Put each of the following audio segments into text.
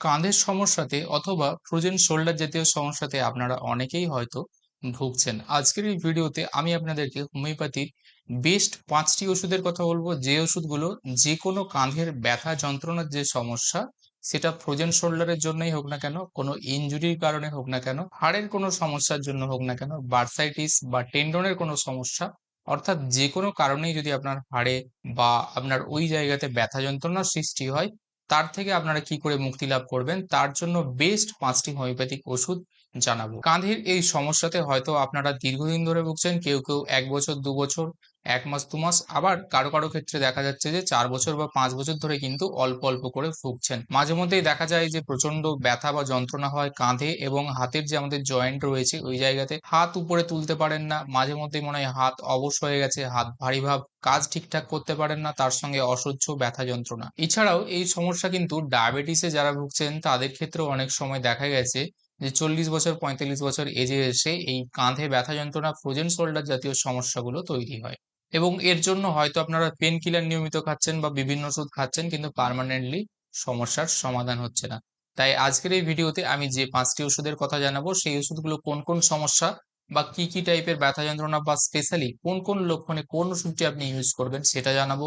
কাঁধের সমস্যাতে অথবা ফ্রোজেন শোল্ডার জাতীয় সমস্যাতে আপনারা অনেকেই হয়তো ভুগছেন। আজকের এই ভিডিওতে আমি আপনাদেরকে হোমিওপ্যাথির বেস্ট পাঁচটি ওষুধের কথা বলব। যে ওষুধগুলো যে কোনো কাঁধের ব্যথা যন্ত্রণার যে সমস্যা, সেটা ফ্রোজেন শোল্ডারের জন্যই হোক না কেন, কোনো ইনজুরির কারণে হোক না কেন, হাড়ের কোনো সমস্যার জন্য হোক না কেন বার্সাইটিস বা টেন্ডনের কোনো সমস্যা, অর্থাৎ যে কোনো কারণেই যদি আপনার হাড়ে বা আপনার ওই জায়গাতে ব্যথা যন্ত্রণার সৃষ্টি হয় তার থেকে আপনারা কি করে মুক্তি লাভ করবেন? তার জন্য বেস্ট পাঁচটি হোমিওপ্যাথিক ওষুধ জানাব। কাঁধের এই সমস্যাতে হয়তো আপনারা দীর্ঘদিন ধরে ভুগছেন, কেউ কেউ এক বছর, দু বছর, এক মাস, দু মাস, আবার কারও কারও ক্ষেত্রে দেখা যাচ্ছে যে চার বছর বা পাঁচ বছর ধরে কিন্তু অল্প অল্প করে ভুগছেন। মাঝে মধ্যেই দেখা যায় যে প্রচণ্ড ব্যথা বা যন্ত্রণা হয় কাঁধে এবং হাতের যে আমাদের জয়েন্ট রয়েছে ওই জায়গাতে হাত উপরে তুলতে পারেন না। মাঝে মধ্যেই মনে হয় হাত অবশ হয়ে গেছে, হাত ভারী ভাব, কাজ ঠিকঠাক করতে পারেন না, তার সঙ্গে অসহ্য ব্যথা যন্ত্রণা। এছাড়াও এই সমস্যা কিন্তু ডায়াবেটিসে যারা ভুগছেন তাদের ক্ষেত্রেও অনেক সময় দেখা গেছে যে চল্লিশ বছর, পঁয়তাল্লিশ বছর এজে এসে এই কাঁধে ব্যথা যন্ত্রণা ফ্রোজেন শোল্ডার জাতীয় সমস্যাগুলো তৈরি হয়। এবং এর জন্য হয়তো আপনারা পেন কিলার নিয়মিত খাচ্ছেন বা বিভিন্ন ওষুধ খাচ্ছেন, কিন্তু পার্মানেন্টলি সমস্যার সমাধান হচ্ছে না। তাই আজকের এই ভিডিওতে আমি যে পাঁচটি ওষুধের কথা জানাব, সেই ওষুধগুলো কোন কোন সমস্যা বা কি কি টাইপের ব্যথা যন্ত্রণা বা স্পেশালি কোন কোন লক্ষণে কোন ওষুধটি আপনি ইউজ করবেন সেটা জানাব।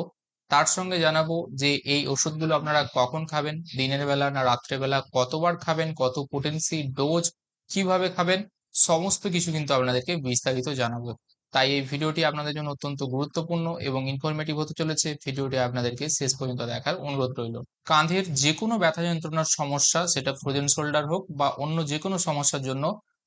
তার সঙ্গে জানাব যে এই ওষুধগুলো আপনারা কখন খাবেন? দিনের বেলা না রাত্রেবেলা কতবার খাবেন? কত পোটেন্সি ডোজ কীভাবে খাবেন? সমস্ত কিছু কিন্তু আপনাদেরকে বিস্তারিত জানাব। তাই এই ভিডিওটি আপনাদের জন্য অত্যন্ত গুরুত্বপূর্ণ এবং ইনফরমেটিভ হতে চলেছে। ভিডিওটি আপনাদেরকে শেষ পর্যন্ত দেখার অনুরোধ রইল। কাঁধের যে কোনো ব্যথা যন্ত্রণার সমস্যা, সেটা ফ্রোজেন শোল্ডার হোক বা অন্য যে কোনো সমস্যার জন্য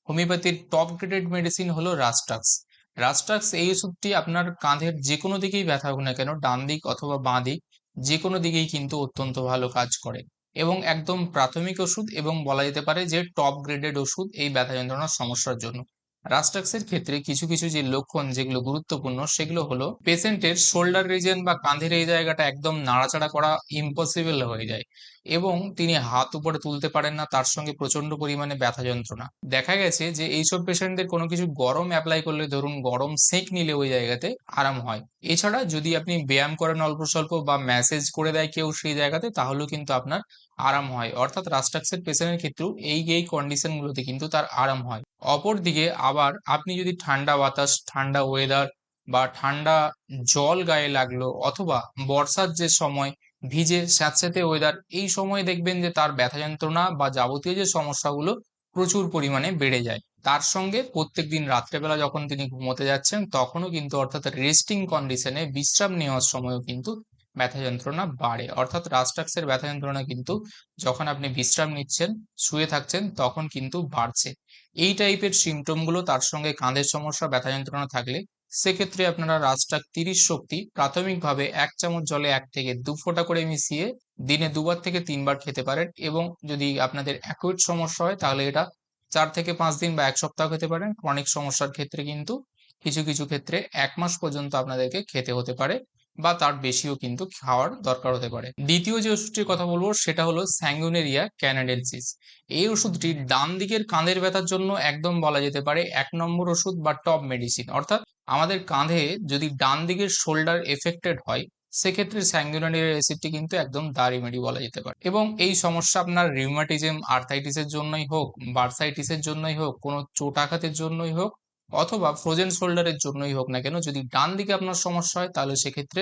হোমিওপ্যাথির টপ গ্রেডেড মেডিসিন হলো রাস্টাক্স রাস্টাক্স এই ওষুধটি আপনার কাঁধের যে কোনো দিকেই ব্যথা হোক না কেন, ডান দিক অথবা বাঁ দিক যে কোনো দিকেই কিন্তু অত্যন্ত ভালো কাজ করে। এবং একদম প্রাথমিক ওষুধ এবং বলা যেতে পারে যে টপ গ্রেডেড ওষুধ এই ব্যথা যন্ত্রণার সমস্যার জন্য। রাস্টাক্সের ক্ষেত্রে কিছু কিছু যে লক্ষণ যেগুলো গুরুত্বপূর্ণ, সেগুলো হলো পেশেন্টের শোল্ডার রিজন বা কাঁধের এই জায়গাটা একদম নাড়াচাড়া করা ইম্পসিবল হয়ে যায়। এবং তিনি হাত উপরে তুলতে পারেন না, তার সঙ্গে প্রচণ্ড পরিমাণে ব্যথা যন্ত্রণা। দেখা গেছে যে এইসব পেশেন্টদের কোনো কিছু গরম অ্যাপ্লাই করলে, ধরুন গরম সেঁক নিলে ওই জায়গাতে আরাম হয়। এছাড়া যদি আপনি ব্যায়াম করেন অল্প স্বল্প বা ম্যাসেজ করে দেয় কেউ সেই জায়গাতে, তাহলেও কিন্তু আপনার আরাম হয়। অর্থাৎ রাস্টাক্সের পেশেন্টের ক্ষেত্রেও এই এই কন্ডিশনগুলোতে কিন্তু তার আরাম হয়। অপরদিকে আবার আপনি যদি ঠান্ডা বাতাস, ঠান্ডা ওয়েদার বা ঠান্ডা জল গায়ে লাগল অথবা বর্ষার যে সময় ভিজে স্যাঁতস্যাঁতে ওয়েদার এই সময় দেখবেন যে তার ব্যথা যন্ত্রণা বা যাবতীয় যে সমস্যাগুলো প্রচুর পরিমাণে বেড়ে যায়। তার সঙ্গে প্রত্যেক দিন রাত্রেবেলা যখন তিনি ঘুমোতে যাচ্ছেন, তখনও কিন্তু অর্থাৎ রেস্টিং কন্ডিশনে বিশ্রাম নেওয়ার সময়ও কিন্তু ব্যথা যন্ত্রণা বাড়ে। অর্থাৎ রাস্টাক্সের ব্যথা যন্ত্রণা কিন্তু যখন আপনি বিশ্রাম নিচ্ছেন, শুয়ে থাকছেন, তখন কিন্তু বাড়ছে। এই টাইপের সিমটমগুলো তার সঙ্গে কাঁধের সমস্যা, ব্যথা যন্ত্রণা থাকলে সেক্ষেত্রে আপনারা রাজটাক তিরিশ শক্তি, প্রাথমিকভাবে এক চামচ জলে এক থেকে দু ফোঁটা করে মিশিয়ে দিনে দুবার থেকে তিনবার খেতে পারেন এবং যদি আপনাদের অ্যাকুইট সমস্যা হয় তাহলে এটা চার থেকে পাঁচ দিন বা এক সপ্তাহ খেতে পারেন। ক্রনিক সমস্যার ক্ষেত্রে কিন্তু কিছু কিছু ক্ষেত্রে এক মাস পর্যন্ত আপনাদেরকে খেতে হতে পারে বা তার বেশিও কিন্তু খাওয়ার দরকার হতে পারে। দ্বিতীয় যে ওষুধটির কথা বলব সেটা হলো স্যাঙ্গুনেরিয়া ক্যানাডেন্সিস এই ওষুধটি ডান দিকের কাঁধের ব্যথার জন্য একদম বলা যেতে পারে এক নম্বর ওষুধ বা টপ মেডিসিন অর্থাৎ আমাদের কাঁধে যদি ডান দিকের শোল্ডার এফেক্টেড হয়, সেক্ষেত্রে স্যাঙ্গুনারিয়ার অ্যাসিডটি কিন্তু একদম দা রেমেডি বলা যেতে পারে। এবং এই সমস্যা আপনার রিউমাটিজম আর্থাইটিসের জন্যই হোক বার্সাইটিসের জন্যই হোক, কোনো চোটাঘাতের জন্যই হোক, অথবা ফ্রোজেন শোল্ডারের জন্যই হোক না কেন, যদি ডান দিকে আপনার সমস্যা হয়, তাহলে সেক্ষেত্রে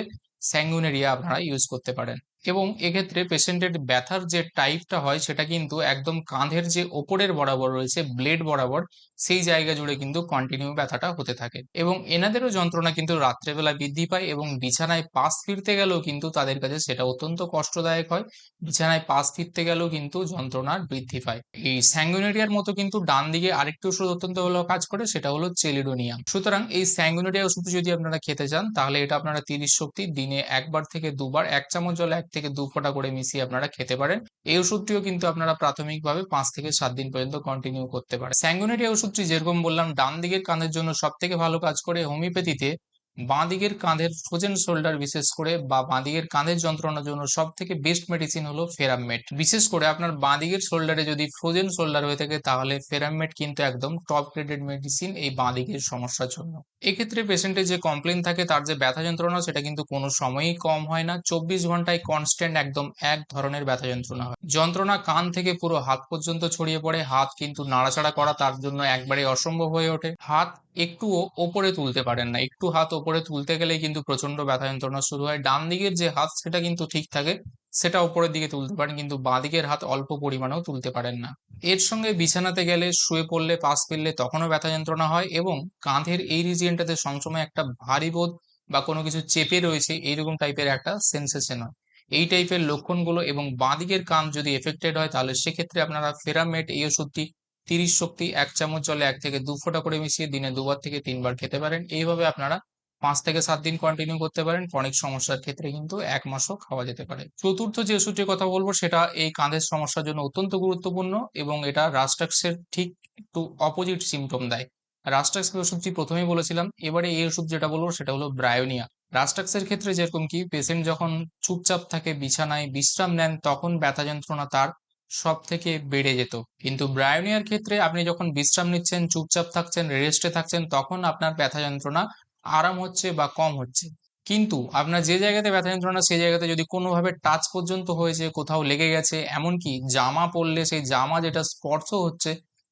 স্যাঙ্গুনেরিয়া আপনারা ইউজ করতে পারেন। এবং এক্ষেত্রে পেশেন্টের ব্যথার যে টাইপটা হয়, সেটা কিন্তু একদম কাঁধের যে ওপরের বরাবর রয়েছে ব্লেড বরাবর, সেই জায়গা জুড়ে কিন্তু কন্টিনিউ ব্যথাটা হতে থাকে। এবং এনাদেরও যন্ত্রণা কিন্তু রাত্রেবেলা বৃদ্ধি পায় এবং বিছানায় পাশ ফিরতে গেলেও কিন্তু তাদের কাছে সেটা অত্যন্ত কষ্টদায়ক হয়। বিছানায় পাশ ফিরতে গেলেও কিন্তু যন্ত্রণার বৃদ্ধি পায়। এই স্যাঙ্গুনেরিয়ার মতো কিন্তু ডান দিকে আরেকটি ওষুধ অত্যন্ত ভালো কাজ করে, সেটা হলো চেলিডোনিয়াম সুতরাং এই স্যাঙ্গুনেরিয়া ওষুধ যদি আপনারা খেতে চান, তাহলে এটা আপনারা তিরিশ শক্তি দিনে একবার থেকে দুবার, এক চামচ জল এক থেকে দু ফোঁটা করে মিশিয়ে আপনারা খেতে পারেন। এই ওষুধটিও কিন্তু আপনারা প্রাথমিকভাবে পাঁচ থেকে সাত দিন পর্যন্ত কন্টিনিউ করতে পারেন। স্যাঙ্গুনেরিয়া ওষুধটি যেরকম বললাম, ডান দিকের কানের জন্য সব থেকে ভালো কাজ করে হোমিওপ্যাথিতে বাঁদিকের কাঁধের ফ্রোজেন শোল্ডার বিশেষ করে বা বাঁদিকের কাঁধের যন্ত্রণার জন্য সব থেকে বেস্ট মেডিসিন হলো ফেরামমেট বিশেষ করে আপনার বাঁদিকের শোল্ডারে যদি ফ্রোজেন শোল্ডার হয়ে থাকে, তাহলে ফেরামমেট কিন্তু একদম টপ গ্রেডেড মেডিসিন এই বাঁদিকের সমস্যার জন্য। এক্ষেত্রে পেশেন্টের যে কমপ্লেন থাকে, তার যে ব্যথা যন্ত্রণা, সেটা কিন্তু কোনো সময়ই কম হয় না। চব্বিশ ঘন্টায় কনস্ট্যান্ট একদম এক ধরনের ব্যথা যন্ত্রণা হয়। যন্ত্রণা কান থেকে পুরো হাত পর্যন্ত ছড়িয়ে পড়ে। হাত কিন্তু নাড়াচাড়া করা তার জন্য একবারে অসম্ভব হয়ে ওঠে। হাত একটুও ওপরে তুলতে পারেন না। একটু হাত ওপরে তুলতে গেলেই কিন্তু প্রচণ্ড ব্যথা যন্ত্রণা শুরু হয়। ডান দিকের যে হাত, সেটা কিন্তু ঠিক থাকে। সেটা উপরের দিকে তুলতে পারেন, কিন্তু বাঁ দিকের হাত অল্প পরিমাণেও তুলতে পারেন না। এর সঙ্গে বিছানাতে গেলে, শুয়ে পড়লে, পাশ ফিরলে তখনও ব্যথা যন্ত্রণা হয় এবং কাঁধের এই রিজিয়নটাতে সবসময় একটা ভারী বোধ বা কোনো কিছু চেপে রয়েছে, এইরকম টাইপের একটা সেন্সেশন হয়। এই টাইপের লক্ষণগুলো এবং বাঁদিকের কান যদি এফেক্টেড হয়, তাহলে সেক্ষেত্রে আপনারা ফেরামেট এই ওষুধটি তিরিশ শক্তি এক চামচ জলে এক থেকে দু ফোঁটা করে মিশিয়ে দিনে দুবার থেকে তিনবার খেতে পারেন। এইভাবে আপনারা পাঁচ থেকে সাত দিন কন্টিনিউ করতে পারেন। ক্রনিক সমস্যার ক্ষেত্রে কিন্তু এক মাসও খাওয়া যেতে পারে। চতুর্থ যে ওষুধটির কথা বলব, সেটা এই কাঁধের সমস্যার জন্য অত্যন্ত গুরুত্বপূর্ণ এবং এটা রাস্টাক্সের ঠিক একটু অপোজিট সিমটম দেয়। রাস্টাক্স ওষুধটি প্রথমেই বলেছিলাম। এবারে এই ওষুধ যেটা বলব, সেটা হলো ব্রায়োনিয়া রাস্টাক্সের ক্ষেত্রে যেরকম কি পেশেন্ট যখন চুপচাপ থাকে, বিছানায় বিশ্রাম নেন, তখন ব্যথা যন্ত্রণা তার সব থেকে বেড়ে যেত। কিন্তু ব্রায়োনিয়ার ক্ষেত্রে আপনি যখন বিশ্রাম নিচ্ছেন, চুপচাপ থাকছেন রেস্টে থাকছেন, তখন আপনার ব্যথা যন্ত্রণা আরাম হচ্ছে বা কম হচ্ছে। কিন্তু আপনার যে জায়গাতে ব্যথা যন্ত্রণা, সেই জায়গাতে যদি কোনোভাবে টাচ পর্যন্ত হয়েছে, কোথাও লেগে গেছে, এমনকি জামা পরলে সেই জামা যেটা স্পর্শ হচ্ছে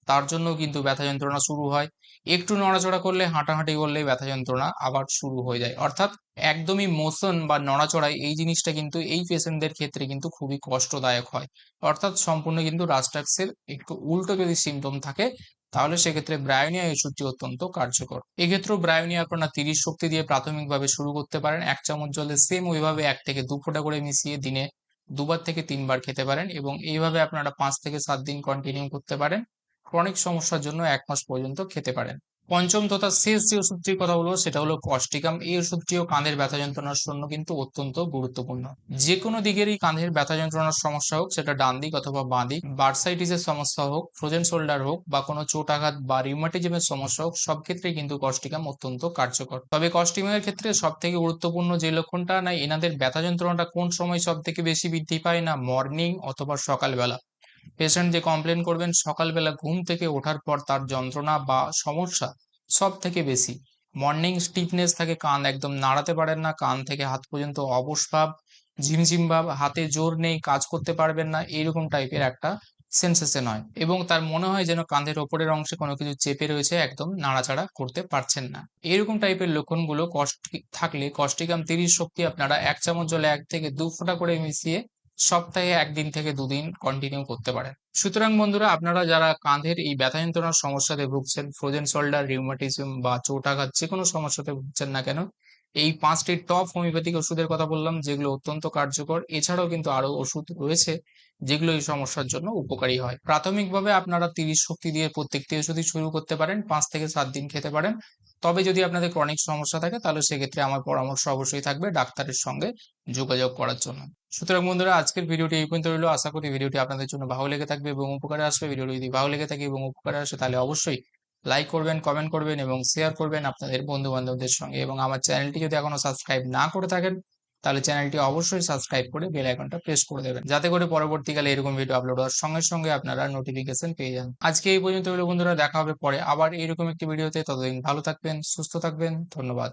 তার জন্য কিন্তু ব্যথা যন্ত্রণা শুরু হয়। একটু নড়াচড়া করলে, হাঁটাহাঁটি করলে ব্যথা যন্ত্রণা আবার শুরু হয়ে যায়। অর্থাৎ একদমই মোশন বা নড়াচড়াই এই জিনিসটা কিন্তু এই পেশেন্টদের ক্ষেত্রে কিন্তু খুবই কষ্টদায়ক হয়। অর্থাৎ সম্পূর্ণ কিন্তু রাস্টাক্সের একটু উল্টো যদি সিমটম থাকে, তাহলে সেক্ষেত্রে ব্রায়োনিয়া ওষুধটি অত্যন্ত কার্যকর। এক্ষেত্রেও ব্রায়োনিয়া আপনারা তিরিশ শক্তি দিয়ে প্রাথমিকভাবে শুরু করতে পারেন। এক চামচ জলে সেম ওইভাবে এক থেকে দু ফোঁটা করে মিশিয়ে দিনে দুবার থেকে তিনবার খেতে পারেন এবং এইভাবে আপনারা পাঁচ থেকে সাত দিন কন্টিনিউ করতে পারেন। ক্রনিক সমস্যার জন্য এক মাস পর্যন্ত খেতে পারেন। পঞ্চম তথা শেষ যে ওষুধটির কথা বলব, সেটা হলো কস্টিকাম এই ওষুধটিও কাঁধের ব্যথা যন্ত্রণার জন্য কিন্তু অত্যন্ত গুরুত্বপূর্ণ। যে কোনো দিকেরই কাঁধের ব্যথা যন্ত্রণার সমস্যা হোক, সেটা ডান দিক অথবা বাঁ দিক, বার্সাইটিসের সমস্যা হোক, ফ্রোজেন শোল্ডার হোক বা কোনো চোট আঘাত বা রিউমাটিজমের সমস্যা হোক, সব ক্ষেত্রেই কিন্তু কস্টিকাম অত্যন্ত কার্যকর। তবে কস্টিকামের ক্ষেত্রে সব থেকে গুরুত্বপূর্ণ যে লক্ষণটা, না, এনাদের ব্যথা যন্ত্রণাটা কোন সময় সব থেকে বেশি বৃদ্ধি পায়, না মর্নিং অথবা সকালবেলা? পেশেন্ট যে কমপ্লেন করবেন সকালবেলা ঘুম থেকে ওঠার পর তার যন্ত্রণা বা সমস্যা সব থেকে বেশি। মর্নিং স্টিফনেস থাকে, কান একদম নাড়াতে পারেন না, কান থেকে হাত পর্যন্ত অবশ ভাব, ঝিমঝিম ভাব, হাতে জোর নেই, কাজ করতে পারবেন না এইরকম টাইপের একটা সেন্সেশন হয়। এবং তার মনে হয় যেন কাঁধের ওপরের অংশে কোনো কিছু চেপে রয়েছে, একদম নাড়াচাড়া করতে পারছেন না। এরকম টাইপের লক্ষণগুলো কষ্ট থাকলে কষ্টিকাম তিরিশ শক্তি আপনারা এক চামচ জলে এক থেকে দু ফোঁটা করে মিশিয়ে সপ্তাহে একদিন থেকে দুদিন কন্টিনিউ করতে পারেন। সুতরাং বন্ধুরা, আপনারা যারা কাঁধের এই ব্যথা যন্ত্রণার সমস্যাতে ভুগছেন ফ্রোজেন শোল্ডার রিউমাটিজম বা চোটাঘাত যে কোনো সমস্যাতে ভুগছেন না কেন, এই পাঁচটি টপ হোমিওপ্যাথিক ওষুধের কথা বললাম, যেগুলো অত্যন্ত কার্যকর। এছাড়াও কিন্তু আরও ওষুধ রয়েছে, যেগুলো এই সমস্যার জন্য উপকারী হয়। প্রাথমিকভাবে আপনারা তিরিশ শক্তি দিয়ে প্রত্যেকটি ওষুধই শুরু করতে পারেন, পাঁচ থেকে সাত দিন খেতে পারেন। তবে যদি আপনাদের ক্রনিক সমস্যা থাকে, তাহলে সেক্ষেত্রে আমার পরামর্শ অবশ্যই থাকবে ডাক্তারের সঙ্গে যোগাযোগ করার জন্য। সুতরাং বন্ধুরা, আজকের ভিডিওটি এই পর্যন্ত রইল। আশা করি ভিডিওটি আপনাদের জন্য ভালো লেগে থাকবে এবং উপকারে আসবে। ভিডিওটি যদি ভালো লেগে থাকে এবং উপকারে আসে, তাহলে অবশ্যই লাইক করবেন কমেন্ট করবেন এবং শেয়ার করবেন আপনাদের বন্ধু বান্ধবদের সঙ্গে এবং আমার চ্যানেলটি যদি এখনও সাবস্ক্রাইব না করে থাকেন তাহলে চ্যানেলটি অবশ্যই সাবস্ক্রাইব করে বেল আইকনটা প্রেস করে দেবেন। যাতে করে পরবর্তীকালে এরকম ভিডিও আপলোড হওয়ার সঙ্গে সঙ্গে আপনারা নোটিফিকেশন পেয়ে যান। আজকে এই পর্যন্ত হলো বন্ধুরা, দেখা হবে পরে আবার এরকম একটি ভিডিওতে ততদিন ভালো থাকবেন, সুস্থ থাকবেন, ধন্যবাদ।